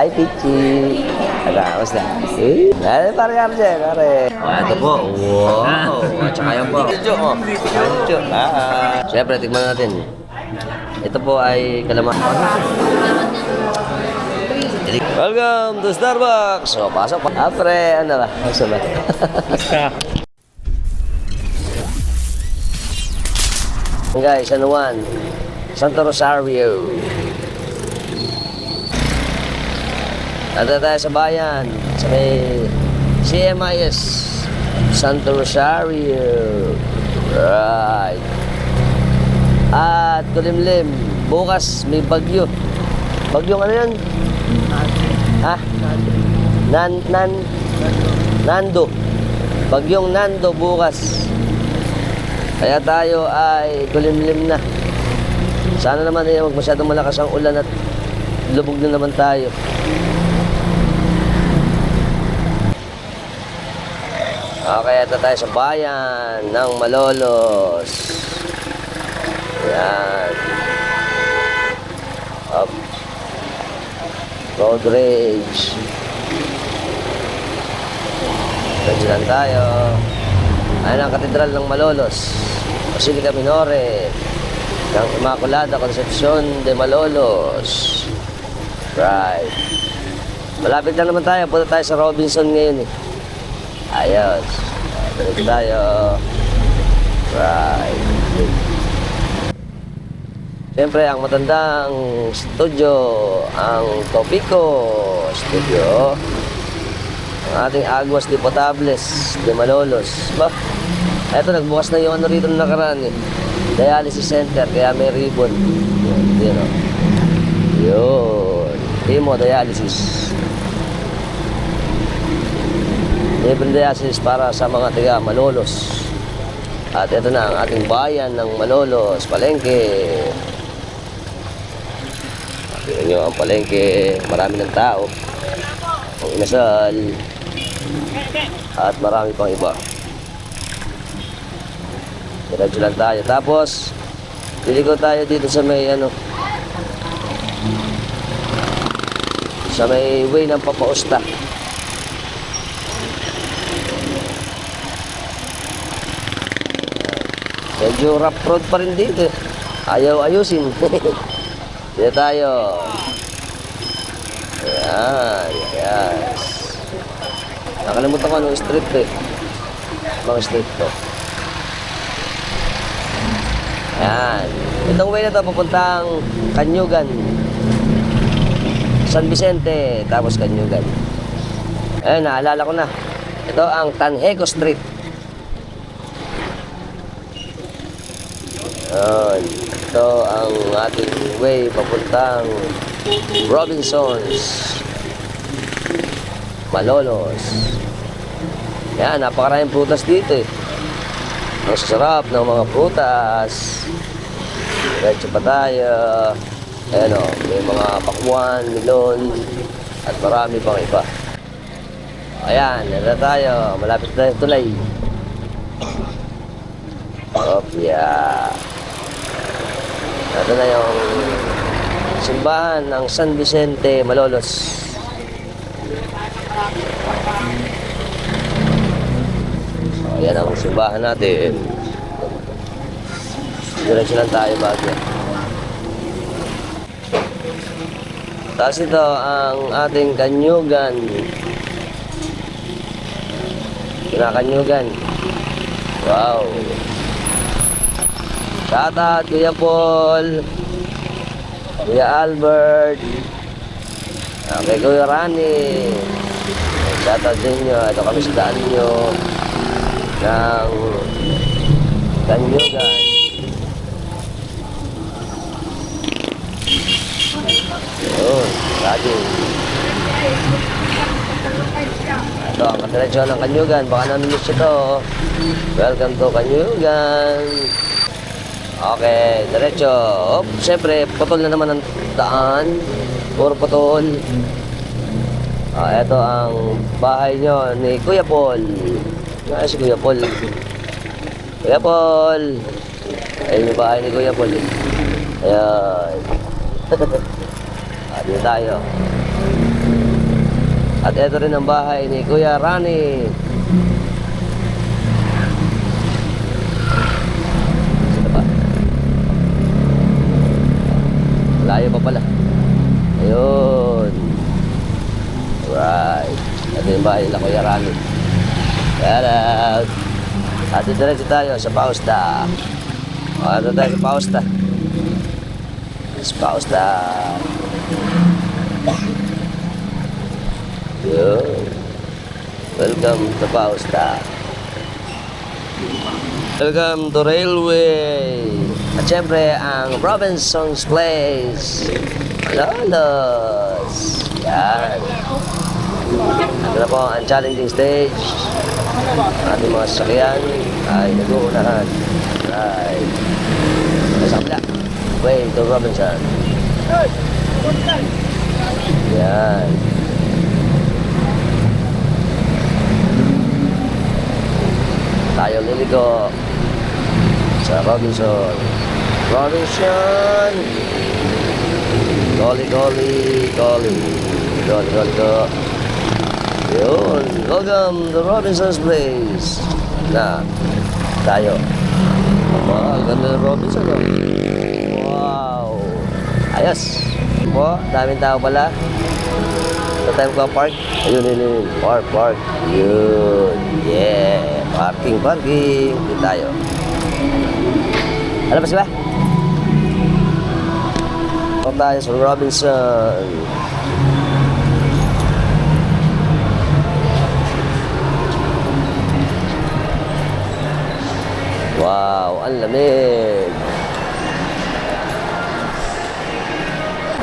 Hi, Pichi. Ano, kamusta? Eh, ay, pare RJ, pare. Oh, ito po. Wow. At saka yan po. Ito, oh. Ito. Ah. Siyempre, tignan natin. Ito po ay kalaman. Welcome to Starbucks. So, pasok pa. Ah, pre, ano ba? Ba? Guys, ano one? Santo Rosario. Nandito tayo sa bayan, sa may CMIS, Santo Rosario. Right. At kulimlim, bukas may bagyo. Bagyong ano yun? Ha? Nan, nan, Nando. Bagyong Nando bukas. Kaya tayo ay kulimlim na. Sana naman ay wag masyadong malakas ang ulan at lubog na naman tayo. Okay, ito tayo sa bayan ng Malolos. Yan. Up. Road rage. Diretso lang tayo. Ayan ang katedral ng Malolos. Basilica Minore ng Immaculada Concepcion de Malolos. Right. Malapit lang naman tayo. Punta tayo sa Robinson ngayon eh. Ayos. Diretso tayo. Right. Siyempre, ang matandang studio, ang Topico Studio, ang ating Aguas de Potables de Malolos. Ba? Eto, nagbukas na yung ano rito na nakaraan eh. Dialysis Center, kaya may ribbon. Yun, yun o. Yun. Hemo Dialysis. Libre dialysis para sa mga tiga Malolos. At ito na ang ating bayan ng Malolos, Palengke. Tingnan nyo ang palengke, marami ng tao. Ang inasal. At marami pang iba. Diretso lang tayo. Tapos, ko tayo dito sa may ano, sa may way ng papausta. Medyo rough road pa rin dito. Ayaw ayusin. dito tayo. Ayan, yes. Nakalimutan ko anong street to eh. Mga street to. Ayan. Itong way na to papuntang Kanyugan. San Vicente, tapos Kanyugan. Ayun, naalala ko na. Ito ang Tanjeco Street. Ayan. Ito ang ating way papuntang Robinsons. Malolos. Yan, napakaraming prutas dito eh. Ang sasarap ng mga prutas. Diretso pa tayo. Ayan o, may mga pakwan, milon, at marami pang iba. Ayan, nandito tayo. Malapit na yung tulay. Opya. Ito na yung simbahan ng San Vicente, Malolos. So, yan ang simbahan natin. Diretso lang tayo bagyo. Tapos ito ang ating kanyugan. Kinakanyugan. Wow. Shout out Kuya Paul. Kuya Albert. ah, kay Kuya Rani. Shout out din nyo. Ito kami sa daan nyo ng Kanyugan. Yun, lagi. Ito ang kadiretsyo ng Kanyugan. Baka naminis ito. Welcome to Kanyugan. Okay, diretso. Op, siyempre, putol na naman ang daan. Puro putol. Ah, ito ang bahay nyo ni Kuya Paul. Ah, si Kuya Paul. Kuya Paul. Ayun yung bahay ni Kuya Paul. eh. Ayan. dito tayo. At ito rin ang bahay ni Kuya Rani. Sino ba? Layo pa pala. Ayun. Right. Ito yung bahay nila Kuya Rani. Shout out. At diretso tayo sa Pausta. O, ito tayo sa Pausta. Sa Pausta. Yun. Welcome to Pausta. Welcome to Railway. At syempre, ang Robinson's Place. Lolos. Yan. Ito na po ang challenging stage. Ating mga sasakyan ay nag-uunahan. Right. Sa kabila. Way to Robinson. Yan. Tayo liligo sa Robinson. Robinson! Golly, golly, golly. Golly, golly, go. Yun. Welcome to Robinson's Place. Na, tayo. Wow, ganda ng Robinson, oh. Wow. Ayos. Po, daming tao pala. Sa tayo ka park. Ayun, yun, yun. Park, park. Yun. Yeah. Parking, parking. Dito tayo. Ano ba sila? Ito tayo sa Robinson. Wow, ang lamig.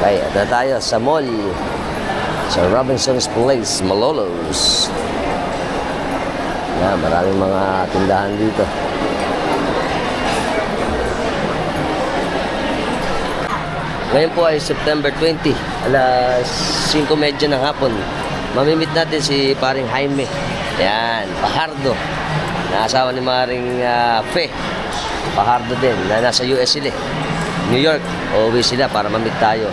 Okay, ito tayo sa mall. Sa Robinson's Place, Malolos. Yan, maraming mga tindahan dito. Ngayon po ay September 20, alas 5.30 ng hapon. Mamimit natin si paring Jaime. Yan, Pahardo. Na asawa ni Maring ah, Fe. Pahardo din, na nasa US sila. New York, uuwi sila para mamit tayo.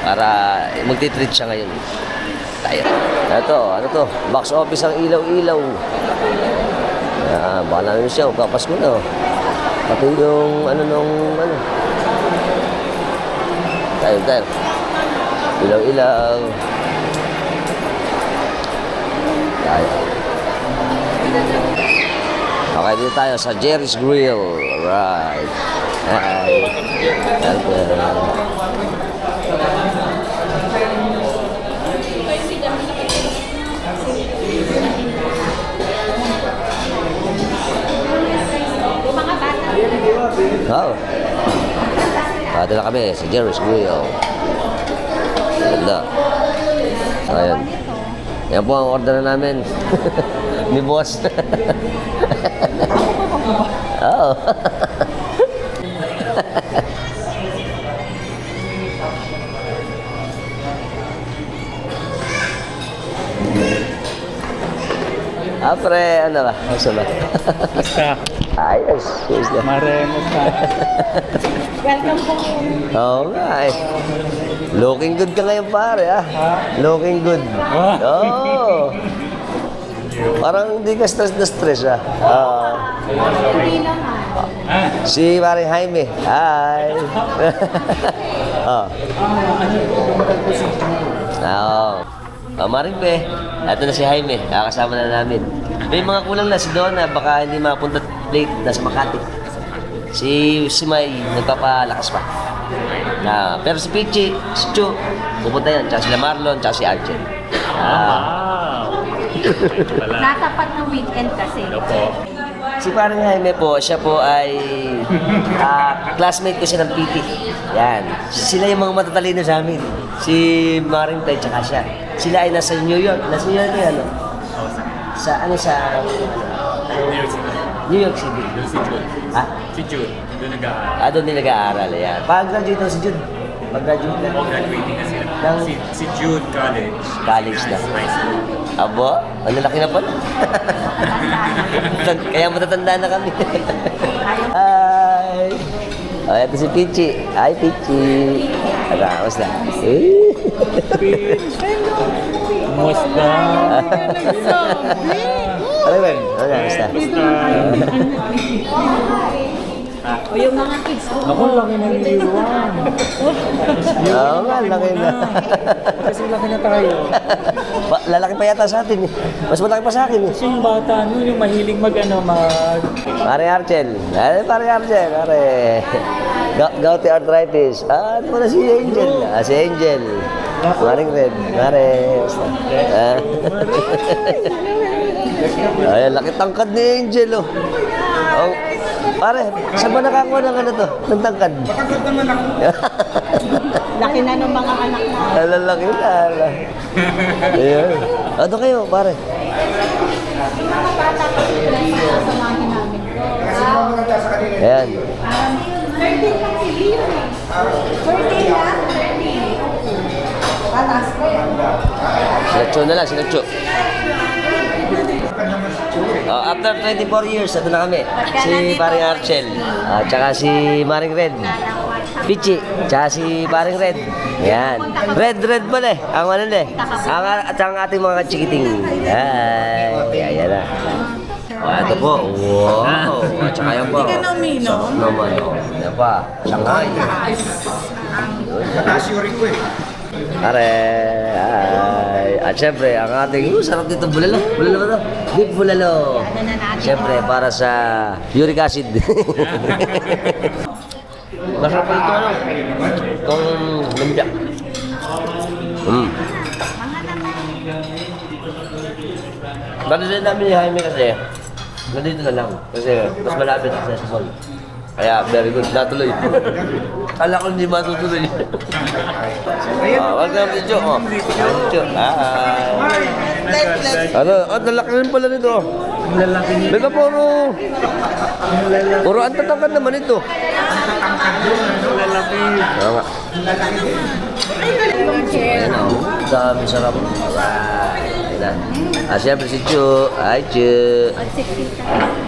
Para eh, magtitreat siya ngayon. Tayo. Ito, ano to? Box office ang ilaw-ilaw. Yan, baka namin siya, papasko na. oh. Pati yung ano nung ano. Tayo, tayo. Ilaw-ilaw. Tayo. Okay, dito tayo sa Jerry's Grill. Alright. Hi. Welcome. Oh. Dito na kami sa Jerry's Grill. Ganda. Ayan. Yan po ang order na namin. Ni boss. Oo. ah, pre, ano ba? Ano ba? Basta, Ayos. Na. ka. Welcome po. Oo nga eh. Looking good ka ngayon pare ah. Looking good. Oo. Parang hindi ka stress na stress ah. Naman. si paring Jaime. Hi. oh. Oh, Maring Pe, ito na si Jaime. Kakasama na namin. May mga kulang na si Donna, baka hindi mapunta late na sa Makati. Si, si May, nagpapalakas pa. Na, pero si Pichi, si Chu, pupunta yan. Tsaka sila Marlon, tsaka si Arjen. Ah. Pala. Natapat ng weekend kasi. Ito po. Si parang Jaime po, siya po ay ah, classmate ko siya ng PT. Yan. Sila yung mga matatalino sa amin. Si Maring Tay, tsaka siya. Sila ay nasa New York. Nasa New York yung ano? Sa ano sa... New York City. New York City. Doon si Jude. Ha? Si Jude. Doon nag-aaral. Ah, doon din nag-aaral. Yan. Pag-graduate daw si Jude. Pag-graduate na. O graduating na sila. Ng- Si, si Jude College. College na. High school. Abo, ang lalaki na pala. Tan- Kaya matatanda na kami. Hi! Oh, ito si Pichi. Hi, Pichi. Ano, kamusta? Eh. Kumusta? Ano ba? Ano na? Basta. O yung mga kids ko. Ako, laki na niliwan. Oo nga, laki na. Kasi laki na tayo. Pa, lalaki pa yata sa atin eh. Mas malaki pa sa akin eh. Kasi yung bata nun, yung mahilig mag ano, mag... Pare Archel. Ay, pare Archel. Pare. Ga gouty arthritis. Ah, ano pala si Angel? Ah, si Angel. Maring Red. Mare. Basta. Ah. Ay, laki tangkad ni Angel oh. oh. Pare, saan ba nakakuha ng ano to? Ng tangkad? Laki na ng mga anak mo. Lalaki na. ala. Ayun. Ano kayo, pare? Yung mga bata kasi pinasamahin namin ko. Ayan. 13 lang si Leo eh. 13 lang? 13. Patas ko yan. Sinacho na lang, sinacho. Oh, after 24 years, ito na kami. Si Paring Archel. At saka si Maring Red. Pichi. Tsaka si Paring Red. Yan. Red, red pala eh. Ang ano eh. Ang, at ang ating mga chikiting. Ay, ayan na. Oh, ito po. Wow. At saka yan po. Hindi ka naman. naman. oh. Yan pa. Shanghai. Are, ay. At syempre, ang ating, uh, sarap dito, bulalo. Bulalo ba to? Beef bulalo. Syempre, para sa uric acid. Masarap ito, ano? Itong lumpia. Mm. Dati din namin ni Jaime kasi, nandito na lang. Kasi mas malapit sa Quezon. Kaya very good, natuloy. Kala ko hindi matutuloy. Ah, welcome to Joe. Oh. Joe. Hi. Ano, at lalaki rin pala nito. Lalaki niya. Beka puro, puro ang tatangkad naman ito. Lalaki. Oo nga. Ayan o, dami sarap. Ayan na. Ah, siyempre si Chu. Hi, Chu.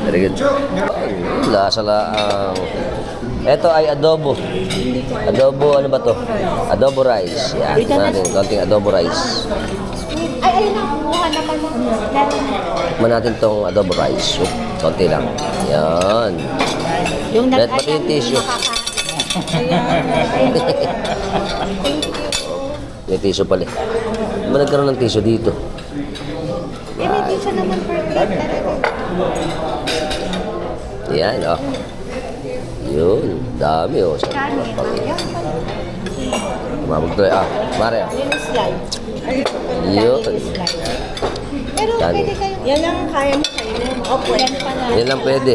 Very good. Lasa lang. Ito ay adobo. Adobo, ano ba to? Adobo rice. Yan, natin. Konting adobo rice. Ay, ayun na. Kumuha naman mo. Meron na. Tikman natin tong adobo rice. Oop, konti lang. Yan. Yung Let pati yung tissue. May tissue pala. eh. Ba nagkaroon ng tissue dito? Eh, may tissue naman per plate talaga. Yan, oh. Yun, dami, oh. Sa. Yan pala. Tumabog tuloy. Ah, Mare, ah. Yun slide. Yun. Pero Kanin. pwede kayo. Yan lang kaya mo kainin. Opo. Yan pala. Yan lang pwede.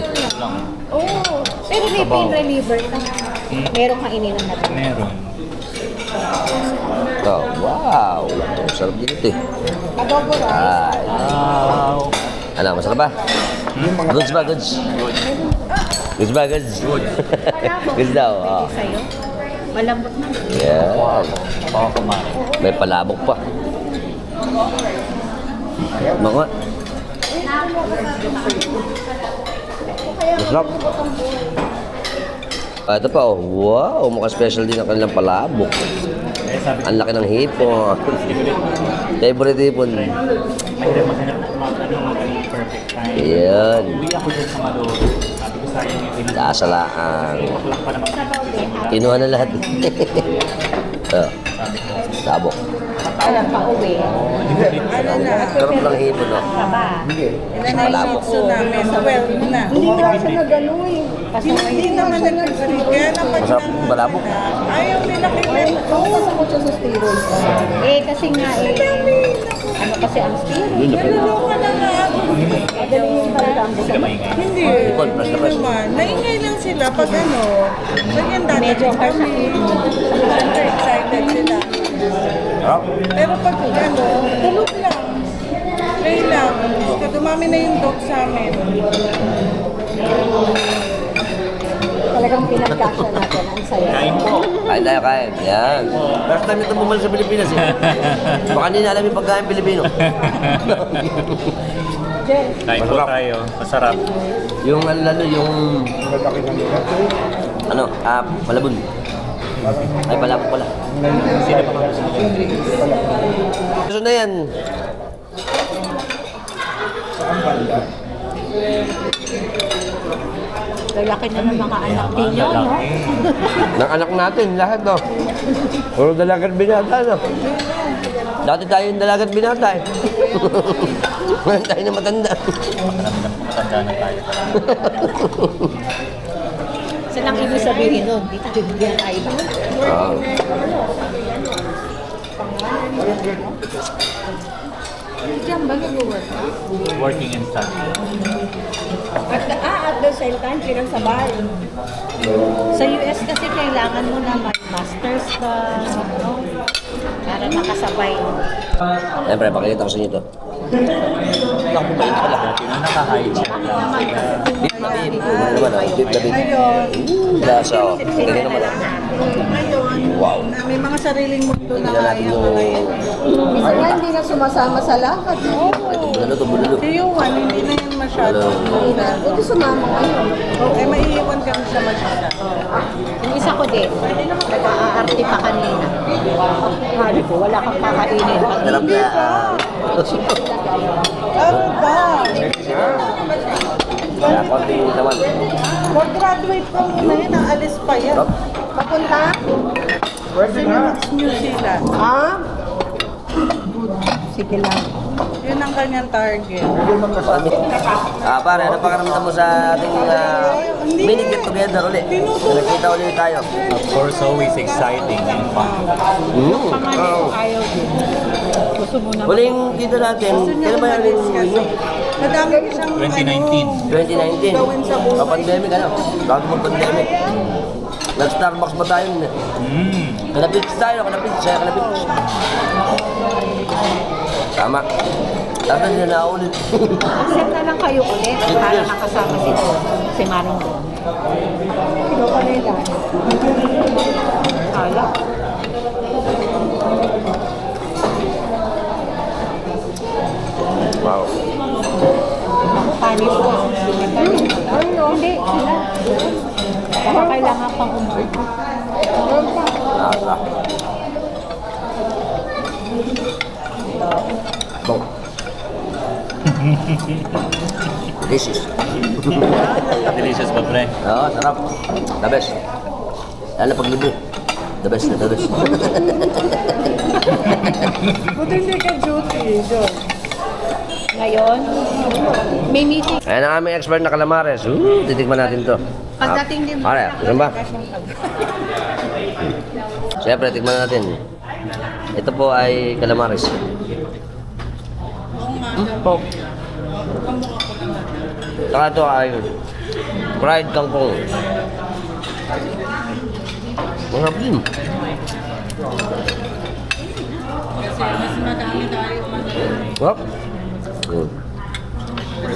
Oo. Pero may pain reliever ka. Meron kang ininom na Meron. Oh, wow. Sarap dito, eh. Adobo rice. Ay. Wow. Ano, masarap ba? Goods ba, goods? Goods ba, goods? goods daw, oh. Malambot na. Kumain. May palabok pa. Mga. Masarap. Ah, ito pa, oh. Wow, mukhang special din ang kanilang palabok. Ang laki ng hipon. Favorite hipon. mahirap maghanap ng perfect time. Yan. Uwi ako dyan sa Malo. Sabi ko sayang yung pa naman. Kinuha na lahat. oh, Sabi ko. labok. Alam pa uwi. Sarap ng hipon, no? Ka ba? Palabok. namin, well na. Hindi nga siya nag-ano eh. Kasi Hindi naman nag-agree. Kaya naman Masarap ng palabok. ayaw nila kailan. Oo, masakot siya sa steroids. Eh, kasi nga eh, ano kasi ang steroids. Naloloka na nga ako. Yung. Hindi. Na press. naman. Naingay lang sila pag ano. Ganyan dati Medyo kami. Siyempre excited sila. Pero pag ano, tulog lang. Play lang. Kasi dumami na yung dog sa amin. Talagang pinagkasya natin. Ang saya. Kain po. Kain tayo, kain. Yan. First time ito bumalik sa Pilipinas eh. Baka hindi na alam yung pagkain Pilipino. Jen, Kain po Masarap. tayo. Masarap. yung ano, lalo, yung... Ano, ah, palabon. Ay, palabon pala. Sino pa? Gusto na yan. Lalaki na ng mga anak ninyo, no? Ng anak natin, lahat no. Puro dalagat binata no. Dati tayo yung dalagat binata eh. Ngayon tayo na matanda. Matanda na tayo. Saan ang ibig sabihin nun? Di tayo bigyan tayo ba? Ah. Diyan ba nag-work? Working and studying. At, ah, at the same time, pinagsabay. Sa US kasi kailangan mo na may master's ka? Para makasabay. Siyempre, pakikita ko sa inyo to. Naka-high chair lang? Beef na ah, beef na. Ngayon, Lasa. Ganyan naman ngayon, Wow. na may mga sariling mundo na kaya yung... ngayon. Minsan nga hindi na sumasama sa lakad? Ito, bulalo to, bulalo. Si Yuan, hindi na yan masyado. Buti sumama ngayon. Eh, maiiwan kami sa masyado. Yung isa ko din, nag-aarte pa kanina. Hali ko, wala kang kakainin. Sarap na. Ano ba? Kaya konti naman. Mag-graduate pa muna yun, naalis pa yan. Papunta, Kasi New Zealand. ah, sige lang. Yun ang kanyang target. Ah, pare, ano pakiramdam mo sa ating ah, mini get together ulit? Nakita ulit tayo. Of course, always exciting and fun. Mm. Oh. Gusto mo na Huling kita natin, kailan ba yung huling nyo? Madami siyang 2019. 2019. Gawin sa. Ah, pandemic ano? Bago mag pandemic. Nag-Starbucks ba tayo? Mm. Kalapit tayo, kalapit. Saya kalapit. Tama. Dapat na ulit. Accept na lang kayo ulit para makasama si Don, si Manong Don. Sino ka nila? Ala. Wow. Panis ko. Ay, no. Hindi, sila. Baka kailangan pang umuwi. Lasa. This is. Delicious ba, pre? Oo, sarap. The best. Lalo pag libre. The best na the best. Buti hindi ka duty, John. Ngayon, may meeting. Ayan ang aming expert na calamares. Uh, titikman natin to. Pagdating din mo. Pare, gusto ba? Siyempre, tikman natin. Ito po ay calamares. Hmm, po. Saka ito ay fried kangkong. Mga pin. Wap. Hmm.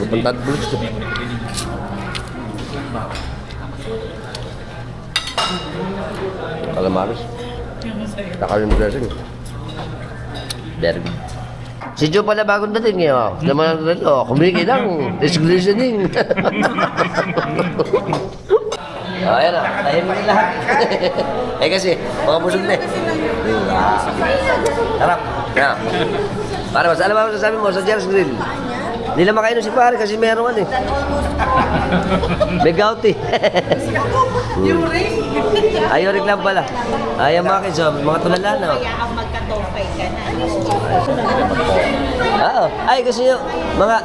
Punta at bulis to. Calamares. Takalim dressing. Very good. Si Joe pala bagong dating eh. Oh. Naman ang relo. Kumiki lang. Is glistening. oh, ayan na. Tahimik na lahat. eh kasi, mga busog na eh. Ah. Harap. Para mas alam mo sasabi mo sa Jerry's Grill. Hindi lang makainom si pare kasi meron ano eh. May gout eh. Yung ring. Ayaw rin lang pala. Ayaw mga kids, oh, mga tulala na. Kaya ang magkatopay ka na. Oo. Ay, gusto nyo, mga...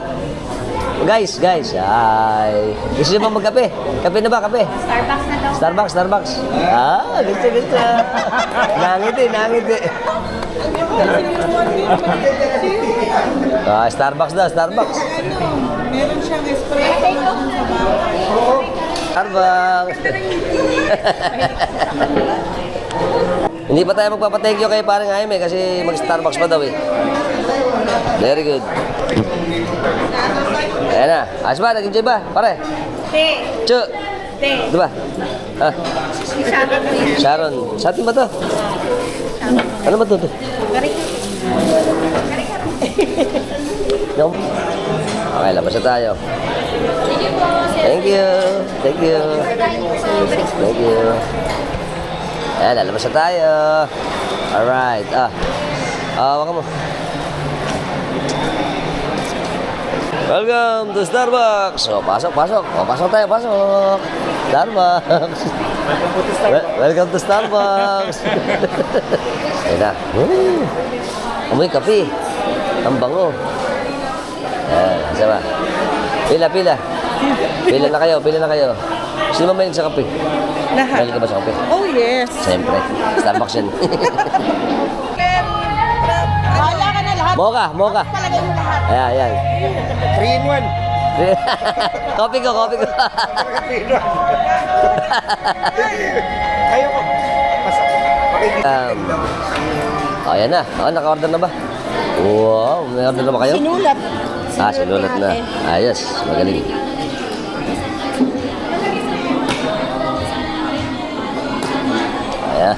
Guys, guys, ay... Gusto nyo ba magkape? Kape na ba, kape? Starbucks na daw. Starbucks, Starbucks. Ah, gusto, gusto. Nangiti, nangiti. Ah, Starbucks daw, Starbucks. Meron siyang espresso sa. Starbucks. Hindi pa tayo magpapa-thank you kay parang Jaime kasi mag-Starbucks pa daw eh. Very good. Ayan na. Ayos ba? Nag-enjoy ba? Pare? Te, Chu! te. Di ba? Ah, yan. Sharon. Sa atin ba to? Ano ba to? to? No? Okay, labas na tayo. Thank you. Thank you. Thank you. Ayan, lalabas na tayo. Alright. Ah. Ah, waka mo. Welcome to Starbucks. O, pasok, pasok. O, pasok tayo, pasok. Starbucks. Wel- Welcome to Starbucks. Ayun na. Woo! Amoy kape. Ang bango. Ayan, isa ba? Pila, pila. Pila na kayo, pila na kayo. Sino ba mahilig sa kape? Lahat. Mahilig ka ba sa kape? Oh, yes. Siyempre. Starbucks yan. Bahala ka na lahat. mocha, mocha. Palagay mo lahat. Ayan, ayan. 3 in 1. kopi ko, kopi ko. Ayaw ko. Pasok. um, oh, ayan na. Oh, naka-order na ba? Wow, may order na ba kayo? Sinulat. Ah, sinulat na. Ayos, magaling. Ayan.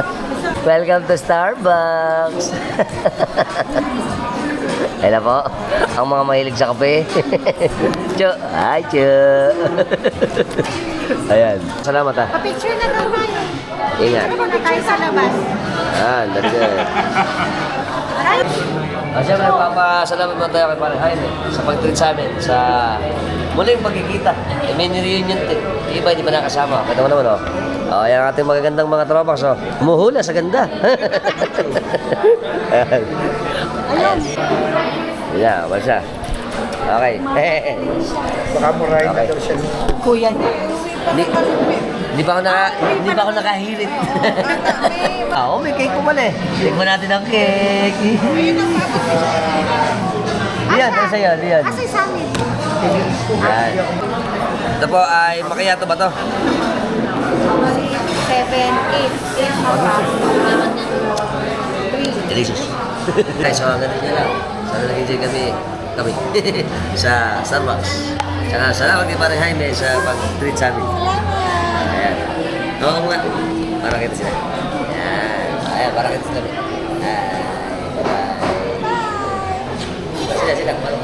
Welcome to Starbucks. Ayan na po, ang mga mahilig sa kape. Chu, hi Chu. Ayan, salamat ah. Picture na daw. Ingat. Ano na tayo sa labas? Ah, that's it. Ah, siyempre, papasalamat mo tayo kay Pare Jaime sa pag-treat sa amin sa muling pagkikita. Eh, may reunion iba, hindi pa nakasama. Kita mo naman, oh. Oh, yan ang ating magagandang mga tropa. So, umuhula sa ganda. Ayan. Ayun. Yeah, up? Okay. Baka murahin Okay. na daw siya. Kuya. Hindi, hindi pa ako naka, hindi pa ako nakahirit. Ah, Oo, may cake po pala eh. Tikman natin ang cake. Diyan, ano sa'yo? Diyan. Kasi sa amin. Yan. Ito po ay makiyato ba to? Seven, eight, eight na pa. Three. Delicious. Guys, so hanggang dito lang. Sana nag-enjoy kami, kami sa Starbucks. Tsaka salamat kay Pare Jaime sa pag-treat sa amin. Ayan. Mo nga. Para kita sila. Ayan. Ayan, para kita sila. Ayan. Bye-bye. Sila, sila. Kumalo.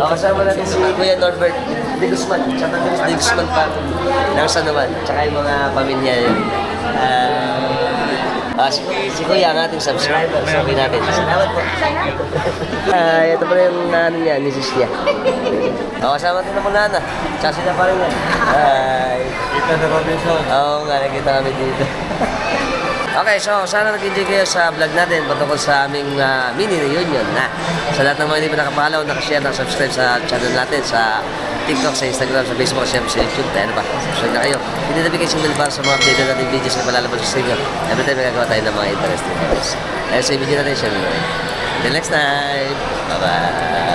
Oh, kasama natin si Kuya Norbert de Guzman, tsaka de Guzman pa ng San Juan, tsaka yung mga pamilya niya. Ah, ah, si, si Kuya ang ating subscriber, sabi natin. Salamat po. Ah, ito pala yung ano niya, misis niya. Oh, kasama din naman nana. Tsaka sila pa rin yan. Hi. Kita na Robinson. Oo nga, nakita kami dito. Okay, so sana nag-enjoy kayo sa vlog natin patungkol sa aming ah, mini reunion na sa lahat ng mga hindi pa nakapalaw, nakashare, nakasubscribe sa channel natin sa TikTok, sa Instagram, sa Facebook, syempre sa YouTube. Tayo na ba? Subscribe na kayo. Hindi notification bell para sa mga update natin videos na palalabas sa inyo. Every time nagagawa tayo ng mga interesting videos. Ayun sa video natin, syempre. Until next time. Bye-bye.